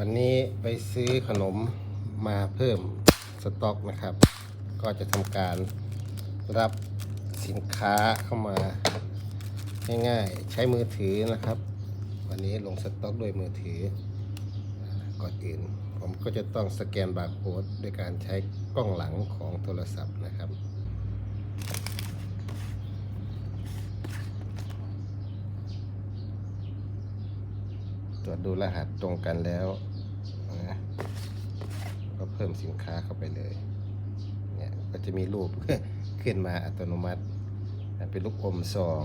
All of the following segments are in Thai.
วันนี้ไปซื้อขนมมาเพิ่มสต็อกนะครับ ก็จะทำการรับสินค้าเข้ามาง่ายๆ ใช้มือถือนะครับ วันนี้ลงสต็อกด้วยมือถือ ก่อนอื่น ผมก็จะต้องสแกนบาร์โค้ดด้วยการใช้กล้องหลังของโทรศัพท์นะครับ ตรวจดูรหัสตรงกันแล้วนะก็เพิ่มสินค้าเข้าไปเลย เนี่ยก็จะมีรูปขึ้นมาอัตโนมัติ เป็นลูกอมซอง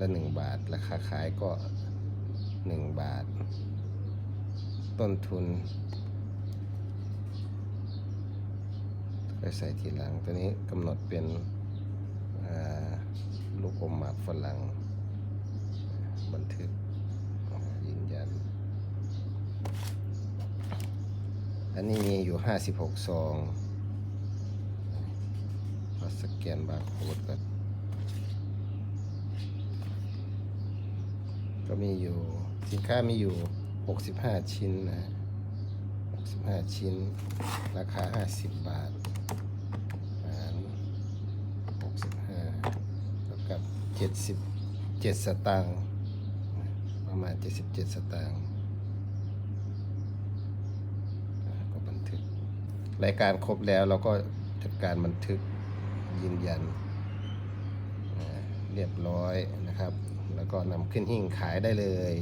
ละหนึ่งบาท ราคาขายก็หนึ่งบาท ต้นทุนไปใส่ทีหลัง ตัวนี้กำหนดเป็นลูกอมหมากฝรั่งบันทึก ยืนยัน อันนี้มีอยู่56ซองพอสแกนบาร์โค้ดก็ก็มีอยู่สินค้ามีอยู่65ชิ้นนะ65ชิ้น ราคา50บาทหาร65เท่ากับ77สตางค์ประมาณ77สตางค์อ่าก็บันทึก รายการครบแล้วเราก็จัดการบันทึกยืนยันเรียบร้อยนะครับ แล้วก็นำขึ้นหิ้งขายได้เลย